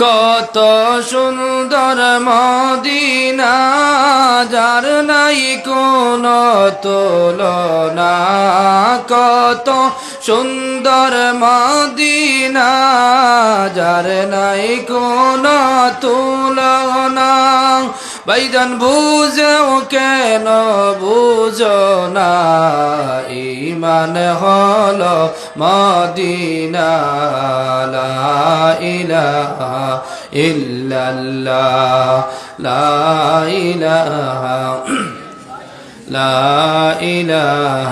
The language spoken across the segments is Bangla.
কত সুন্দর মদিনা যার নাই কোন তুলনা। কত সুন্দর মদিনা যার নাই কোন তুলনা। বাইদান বুঝেও কেন বুঝো না ইমান হল মদিনা লা ইলাহা ইল্লাল্লাহ লা ইলাহা لا إله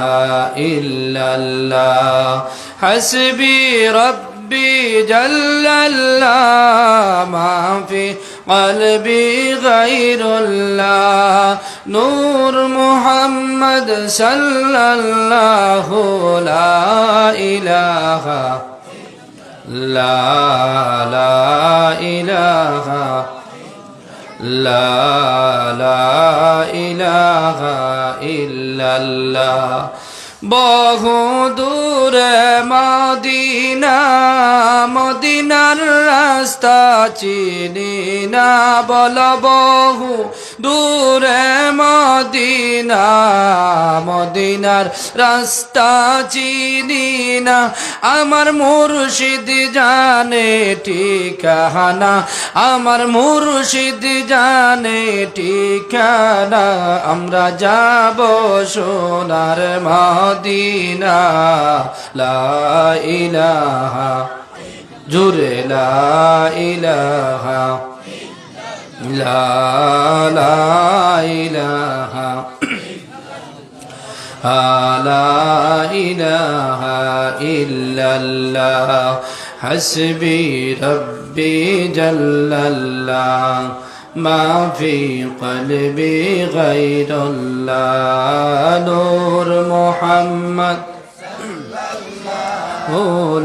إلا الله حسبي ربي جل الله ما في قلبي غير الله نور محمد صلى الله لا إله لا لا إله لا لا إله إلا الله বহু দূরে মদিনা মদিনার রাস্তা চিনি না, বল বহু দূরে মদিনা, মদিনার রাস্তা চিনি না। আমার মুর্শিদ জানে ঠিকানা, আমার মুর্শিদ জানে ঠিকানা। আমরা যাব সোনার মদিনা, লা ইলাহা জুরে লা ইলাহা লা লা ইলাহা لا إله إلا الله حسبي ربي جل الله ما في قلبي غير الله نور محمد هو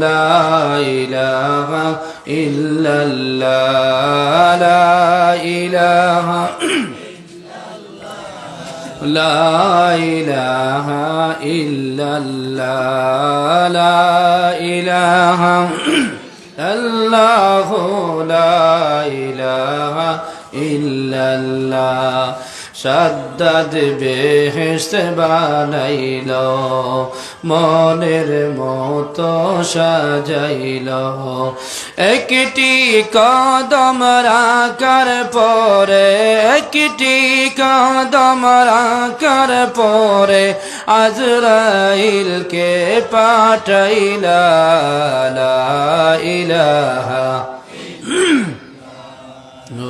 لا إله إلا الله. لا إله لا إله إلا الله. لا إله الله. لا إله إلا الله. সাদ্দাদ বেহেস্ত বানাইল, মনের মতো সাজাইল। একটি কদম রাখার পরে, একটি কদম রাখার পরে আজরাইলকে পাঠাইলা ইলাহা